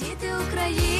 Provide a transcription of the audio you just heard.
Діти України,